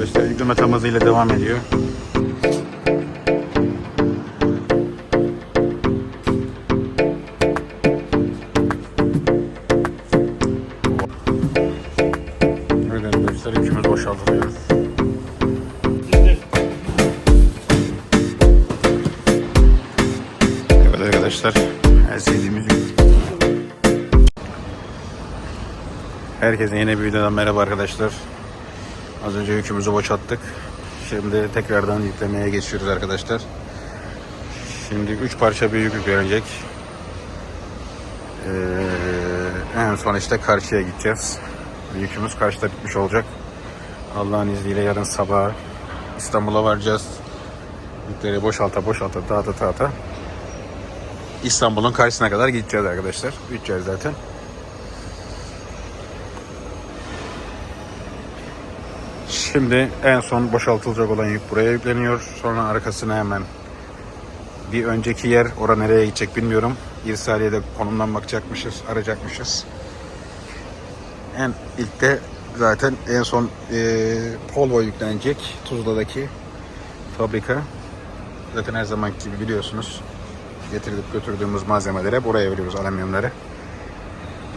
Arkadaşlar yükleme tam hızıyla devam ediyor. Evet arkadaşlar yükümüz boşaltılıyor. Evet arkadaşlar her. Herkese yeni bir videodan merhaba arkadaşlar. Az önce yükümüzü boşalttık. Şimdi tekrardan yüklemeye geçiyoruz arkadaşlar. Şimdi 3 parça bir yük yüklenecek. Ee, en son işte karşıya gideceğiz. Yükümüz karşıda bitmiş olacak. Allah'ın izniyle yarın sabah İstanbul'a varacağız. Yükleri boşalta boşalta dağıta dağıta İstanbul'un karşısına kadar gideceğiz arkadaşlar. Gideceğiz zaten. Şimdi en son boşaltılacak olan yük buraya yükleniyor. Sonra arkasına hemen bir önceki yer, orada nereye gidecek bilmiyorum. İrsaliye'de konumdan bakacakmışız, arayacakmışız. En ilk de zaten en son e, Polvo yüklenecek Tuzla'daki fabrika. Zaten her zaman gibi biliyorsunuz getirip götürdüğümüz malzemeleri hep oraya veriyoruz alüminyumları.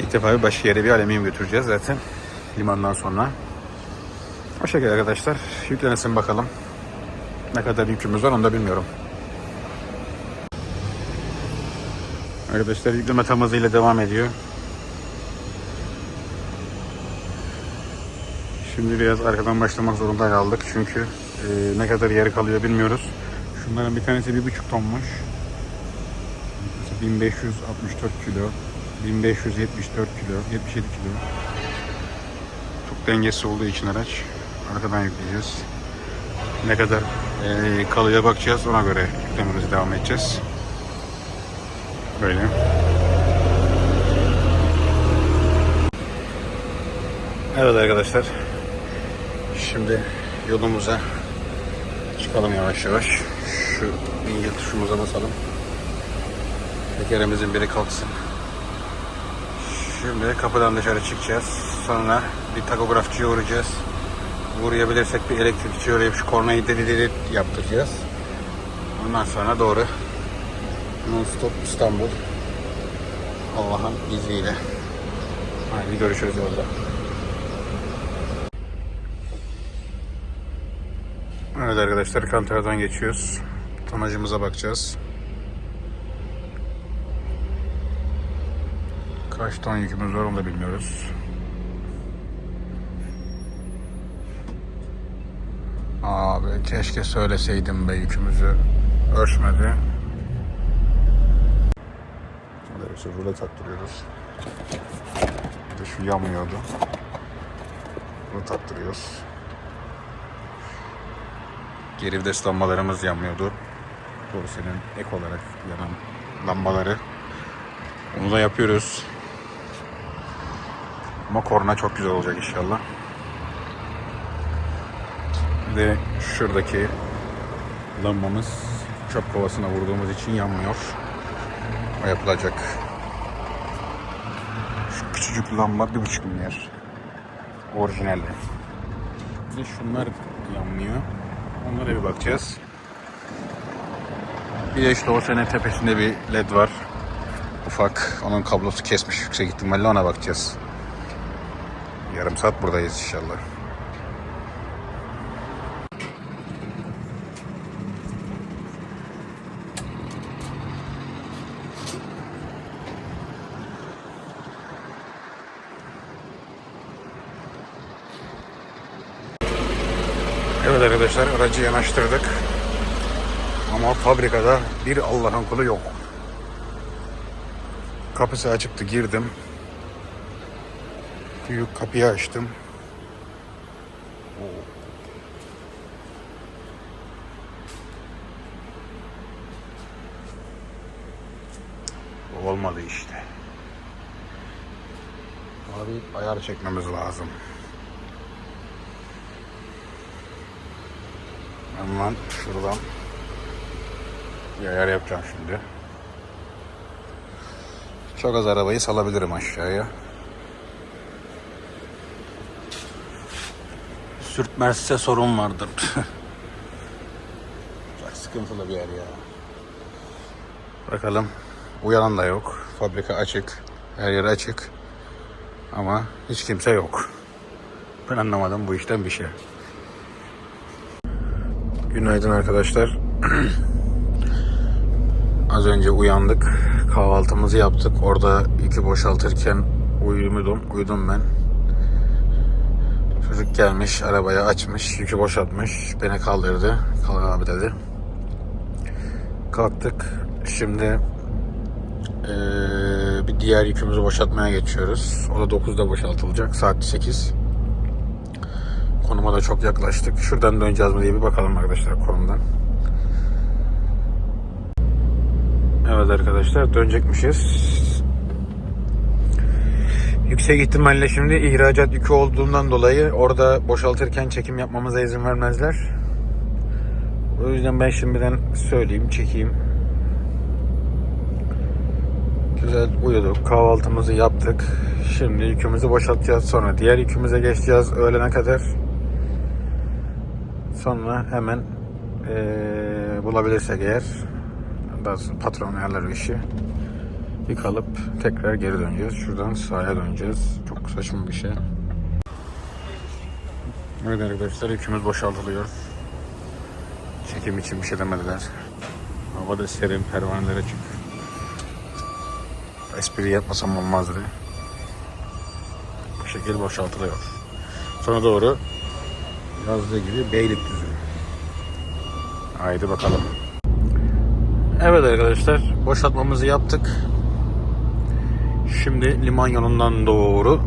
İlk defa bir başka yere bir alüminyum götüreceğiz zaten limandan sonra. O şekilde arkadaşlar yüklenesin bakalım. Ne kadar yükümüz var onu da bilmiyorum. Arkadaşlar yükleme tam hızıyla devam ediyor. Şimdi biraz arkadan başlamak zorunda kaldık çünkü e, ne kadar yer kalıyor bilmiyoruz. Şunların bir tanesi bir buçuk tonmuş. 1564 kilo, 1574 kilo, 77 kilo. Çok dengesiz olduğu için araç arkadan yükleyeceğiz. Ne kadar e, kalıyor bakacağız ona göre yüklememize devam edeceğiz. Böyle. Evet arkadaşlar. Şimdi yolumuza çıkalım yavaş yavaş. Şu ince tuşumuza basalım. Tekerimizin biri kalksın. Şimdi kapıdan dışarı çıkacağız. Sonra bir takografçıya uğrayacağız. Uğrayabilirsek bir elektrikçiye uğrayıp şu kornayı deli deli yaptıracağız. Ondan sonra doğru non-stop İstanbul. Allah'ın izniyle. Haydi görüşürüz yolda. Evet arkadaşlar Kantara'dan geçiyoruz. Tonajımıza bakacağız. Kaç ton yükümüz var onu da bilmiyoruz. Abi keşke söyleseydim be yükümüzü ölçmedi. Burada işte rule taktırıyoruz. Bir de şu yanmıyordu. Bunu taktırıyoruz. Geri vites lambalarımız yanmıyordu. Dorse'nin ek olarak yanan lambaları. Onu da yapıyoruz. Ama korna çok güzel olacak inşallah. De şuradaki lambamız çöp kovasına vurduğumuz için yanmıyor. O yapılacak. Şu küçücük lamba bir buçuk milyar. Orijinalde. Bir şunlar yanmıyor. Onlara bir bakacağız. Bir de işte o sene tepesinde bir led var. Ufak. Onun kablosu kesmiş yüksek ihtimalle ona bakacağız. Yarım saat buradayız inşallah. Evet arkadaşlar aracı yanaştırdık. Ama fabrikada bir Allah'ın kulu yok. Kapısı açıktı girdim. Büyük kapıyı açtım. Olmadı işte. Abi ayar çekmemiz lazım. Hemen şuradan bir ayar yapacağım şimdi. Çok az arabayı salabilirim aşağıya. Sürtmezse sorun vardır. Çok sıkıntılı bir yer ya. Bakalım. Uyanan da yok. Fabrika açık. Her yer açık. Ama hiç kimse yok. Ben anlamadım bu işten bir şey. Günaydın arkadaşlar. Az önce uyandık. Kahvaltımızı yaptık. Orada yükü boşaltırken uyudum. Uyudum ben. Çocuk gelmiş, arabayı açmış, yükü boşaltmış. Beni kaldırdı. Kalk abi dedi. Kalktık. Şimdi eee, bir diğer yükümüzü boşaltmaya geçiyoruz. O da 9'da boşaltılacak. Saat 8. Konuma da çok yaklaştık. Şuradan döneceğiz mi diye bir bakalım arkadaşlar konumdan. Evet arkadaşlar dönecekmişiz. Yüksek ihtimalle şimdi ihracat yükü olduğundan dolayı orada boşaltırken çekim yapmamıza izin vermezler. O yüzden ben şimdiden söyleyeyim, çekeyim. Güzel uyuduk, kahvaltımızı yaptık. Şimdi yükümüzü boşaltacağız sonra diğer yükümüze geçeceğiz öğlene kadar. Sonra hemen eee, bulabilirsek eğer daha sonra patron ayarlar işi. Yıkalıp tekrar geri döneceğiz. Şuradan sahaya döneceğiz. Çok saçma bir şey. Evet arkadaşlar yükümüz boşaltılıyor. Çekim için bir şey demediler. Hava da serin, pervaneler açık. Espri yapmasam olmazdı. Bu şekilde boşaltılıyor. Sonra doğru yazdığı gibi Beylikdüzü. Haydi bakalım. Evet arkadaşlar boşaltmamızı yaptık. Şimdi liman yolundan doğru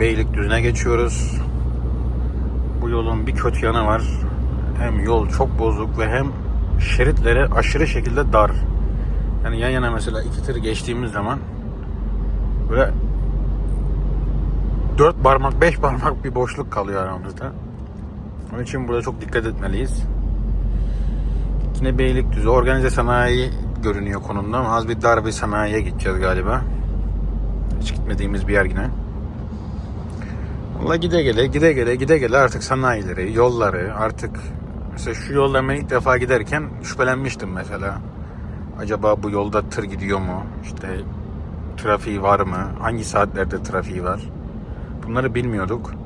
Beylikdüzü'ne geçiyoruz. Bu yolun bir kötü yanı var. Hem yol çok bozuk ve hem şeritleri aşırı şekilde dar. Yani yan yana mesela iki tır geçtiğimiz zaman böyle dört parmak, beş parmak bir boşluk kalıyor aramızda. Onun için burada çok dikkat etmeliyiz. Yine Beylikdüzü organize sanayi görünüyor konumda ama az bir dar bir sanayiye gideceğiz galiba. Hiç gitmediğimiz bir yer yine. Valla gide gele gide gele gide gele artık sanayileri, yolları artık mesela şu yoldan ben ilk defa giderken şüphelenmiştim mesela. Acaba bu yolda tır gidiyor mu? İşte trafiği var mı? Hangi saatlerde trafiği var? Bunları bilmiyorduk.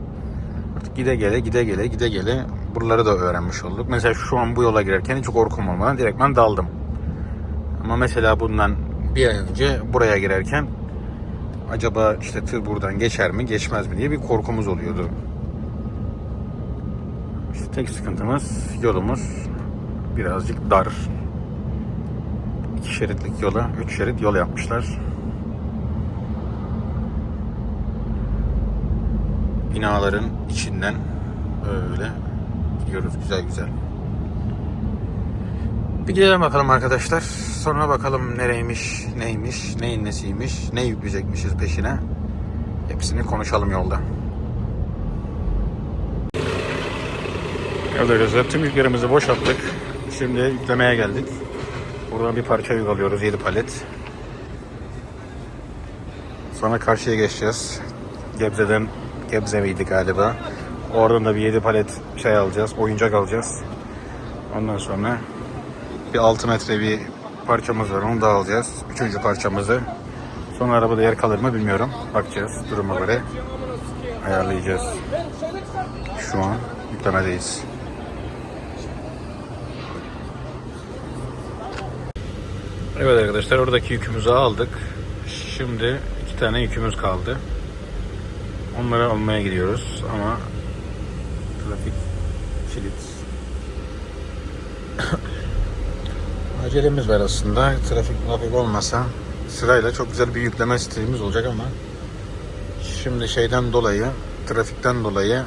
Artık gide gele gide gele gide gele buraları da öğrenmiş olduk. Mesela şu an bu yola girerken hiç korkum olmadan direktmen daldım. Ama mesela bundan bir ay önce buraya girerken acaba işte tır buradan geçer mi geçmez mi diye bir korkumuz oluyordu. İşte tek sıkıntımız yolumuz birazcık dar. İki şeritlik yola üç şerit yol yapmışlar. Binaların içinden öyle gidiyoruz güzel güzel. Bir gidelim bakalım arkadaşlar. Sonra bakalım nereymiş, neymiş, neyin nesiymiş, ne yükleyecekmişiz peşine. Hepsini konuşalım yolda. Evet arkadaşlar tüm yüklerimizi boşalttık. Şimdi yüklemeye geldik. Buradan bir parça yük alıyoruz 7 palet. Sonra karşıya geçeceğiz. Gebze'den Gebze miydi galiba? Oradan da bir 7 palet şey alacağız, oyuncak alacağız. Ondan sonra bir 6 metre bir parçamız var, onu da alacağız. Üçüncü parçamızı. Sonra arabada yer kalır mı bilmiyorum. Bakacağız, duruma göre ayarlayacağız. Şu an yüklemedeyiz. Evet arkadaşlar oradaki yükümüzü aldık. Şimdi iki tane yükümüz kaldı. Onları almaya gidiyoruz ama trafik kilit. Acelemiz var aslında. Trafik trafik olmasa sırayla çok güzel bir yükleme sistemimiz olacak ama şimdi şeyden dolayı trafikten dolayı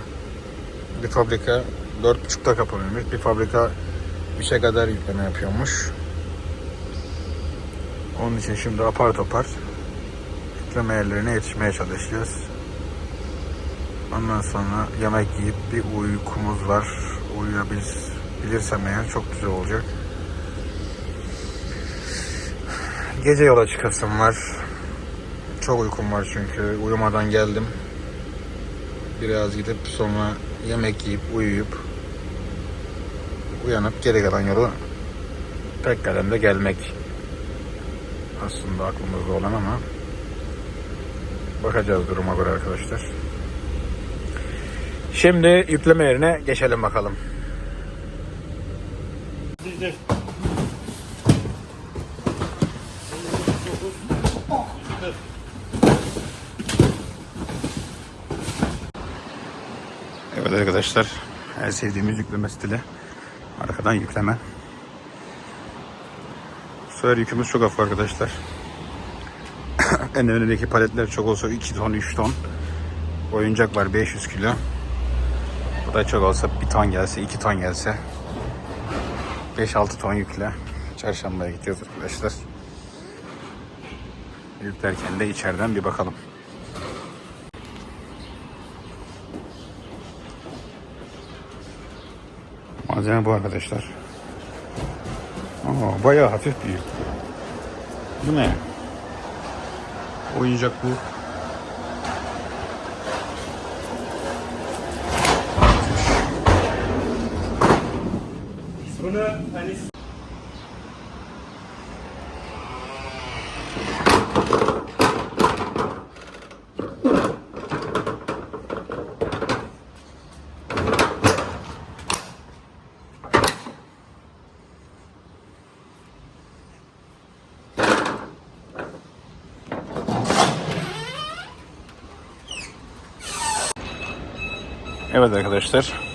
bir fabrika 4.30'da kapanıyormuş. Bir fabrika 3'e kadar yükleme yapıyormuş. Onun için şimdi apar topar yükleme yerlerine yetişmeye çalışacağız. Ondan sonra yemek yiyip bir uykumuz var. Uyuyabilirsem eğer çok güzel olacak. Gece yola çıkasım var. Çok uykum var çünkü. Uyumadan geldim. Biraz gidip sonra yemek yiyip uyuyup uyanıp geri kalan yolu tekrardan da gelmek aslında aklımızda olan ama bakacağız duruma göre arkadaşlar. Şimdi yükleme yerine geçelim bakalım. Evet arkadaşlar, en sevdiğimiz yükleme stili. Arkadan yükleme. Bu sefer yükümüz çok hafif arkadaşlar. en önündeki paletler çok olsa 2 ton, 3 ton. Oyuncak var 500 kilo. Bu da çok olsa 1 ton gelse, 2 ton gelse. 5-6 ton yükle. Çarşambaya gidiyoruz arkadaşlar. Yüklerken de içeriden bir bakalım. Malzeme bu arkadaşlar. Aa, bayağı hafif bir yük. Bu ne? Oyuncak bu. Bunu hani Evet arkadaşlar.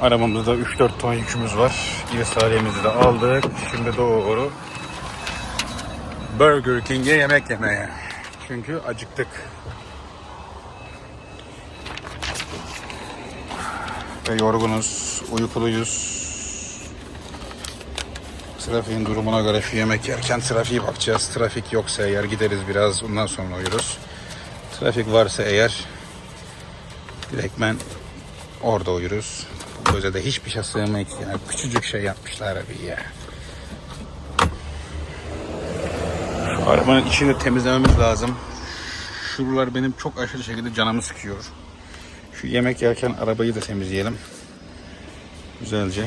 Arabamızda 3-4 ton yükümüz var. İrsaliyemizi de aldık. Şimdi doğru Burger King'e yemek yemeye. Çünkü acıktık. Ve yorgunuz, uykuluyuz. Trafiğin durumuna göre şu yemek yerken trafiğe bakacağız. Trafik yoksa eğer gideriz biraz ondan sonra uyuruz. Trafik varsa eğer Direktmen orada uyuruz. De hiçbir şey sığmayız yani. Küçücük şey yapmışlar abi ya. Arabanın içini temizlememiz lazım. Şuralar benim çok aşırı şekilde canımı sıkıyor. Şu yemek yerken arabayı da temizleyelim. Güzelce.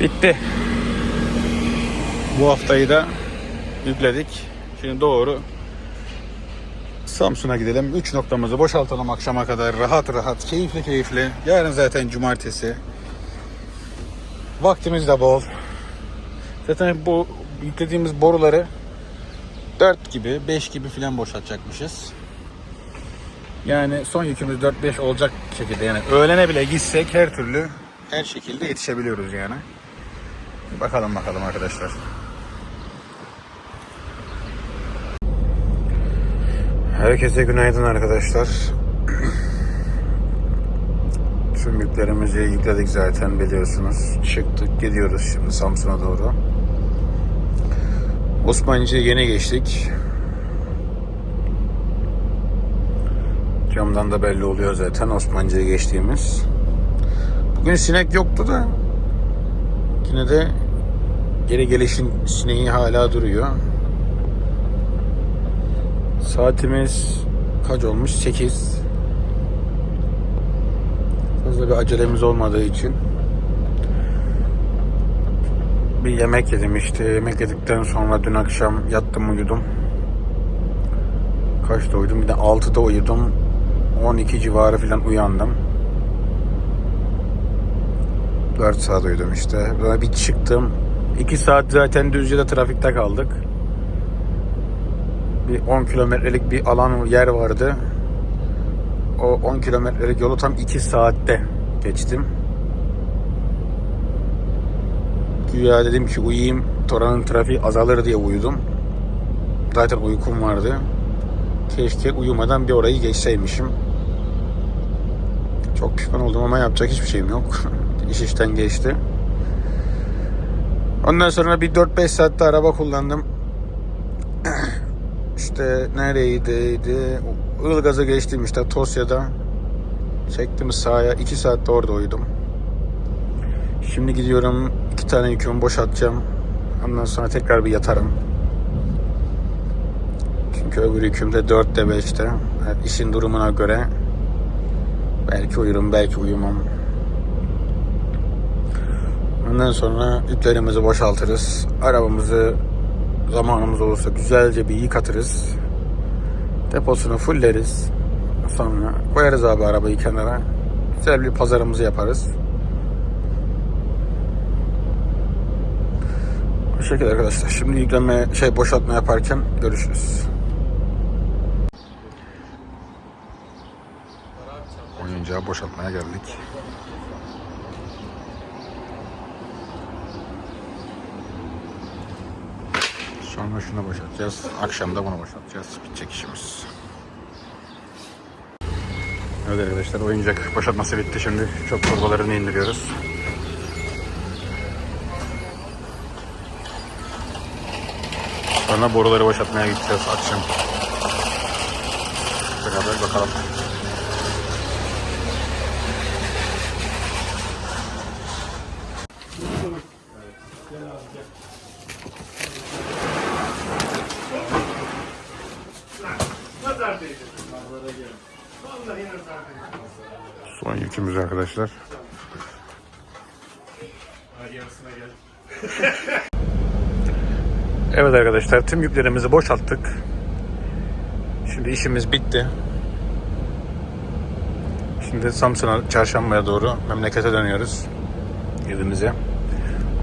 Bitti. Bu haftayı da yükledik. Şimdi doğru Samsun'a gidelim. 3 noktamızı boşaltalım akşama kadar. Rahat rahat, keyifli keyifli. Yarın zaten cumartesi. Vaktimiz de bol. Zaten bu yüklediğimiz boruları 4 gibi, 5 gibi filan boşaltacakmışız. Yani son yükümüz 4-5 olacak şekilde yani öğlene bile gitsek her türlü her şekilde yetişebiliyoruz yani. Bakalım bakalım arkadaşlar. Herkese günaydın arkadaşlar. Tüm yüklerimizi yükledik zaten biliyorsunuz. Çıktık gidiyoruz şimdi Samsun'a doğru. Osmancı'ya yeni geçtik. Camdan da belli oluyor zaten Osmancı'ya geçtiğimiz. Bugün sinek yoktu da yine de geri gelişin sineği hala duruyor. Saatimiz kaç olmuş? 8. Fazla bir acelemiz olmadığı için bir yemek yedim işte. Yemek yedikten sonra dün akşam yattım uyudum. Kaçta uyudum? Bir de 6'da uyudum. 12 civarı falan uyandım. 4 saat uyudum işte. Böyle bir çıktım. 2 saat zaten Düzce'de trafikte kaldık bir 10 kilometrelik bir alan yer vardı. O 10 kilometrelik yolu tam 2 saatte geçtim. Güya dedim ki uyuyayım, Toran'ın trafiği azalır diye uyudum. Zaten uykum vardı. Keşke uyumadan bir orayı geçseymişim. Çok pişman oldum ama yapacak hiçbir şeyim yok. İş işten geçti. Ondan sonra bir 4-5 saatte araba kullandım. İşte nereydi? Ilgaz'a geçtim işte Tosya'da. Çektim sahaya. 2 saatte orada uyudum. Şimdi gidiyorum. iki tane yükümü boşaltacağım. Ondan sonra tekrar bir yatarım. Çünkü öbür yükümde 4'te 5'te. Yani işin durumuna göre belki uyurum belki uyumam. Ondan sonra yüklerimizi boşaltırız. Arabamızı zamanımız olursa güzelce bir yıkatırız. Deposunu fulleriz. Sonra koyarız abi arabayı kenara. Güzel bir pazarımızı yaparız. Bu şekilde arkadaşlar. Şimdi yükleme şey boşaltma yaparken görüşürüz. Oyuncağı boşaltmaya geldik. Sonra şunu boşaltacağız. Akşam da bunu boşaltacağız. Bitecek işimiz. Evet arkadaşlar oyuncak boşaltması bitti şimdi. Çöp torbalarını indiriyoruz. Sonra boruları boşaltmaya gideceğiz akşam. Beraber bakalım. Son yükümüz arkadaşlar. Evet arkadaşlar tüm yüklerimizi boşalttık. Şimdi işimiz bitti. Şimdi Samsun'a çarşambaya doğru memlekete dönüyoruz. Evimize.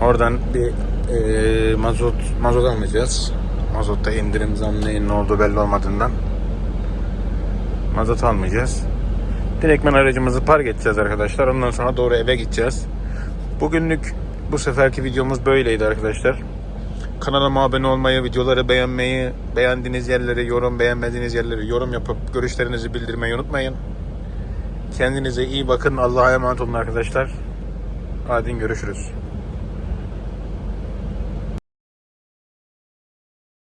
Oradan bir eee, mazot mazot almayacağız. Mazotta indirim zam neyin ne olduğu belli olmadığından mazot almayacağız. Direktmen aracımızı park edeceğiz arkadaşlar. Ondan sonra doğru eve gideceğiz. Bugünlük bu seferki videomuz böyleydi arkadaşlar. Kanalıma abone olmayı, videoları beğenmeyi, beğendiğiniz yerleri yorum, beğenmediğiniz yerleri yorum yapıp görüşlerinizi bildirmeyi unutmayın. Kendinize iyi bakın. Allah'a emanet olun arkadaşlar. Hadi görüşürüz.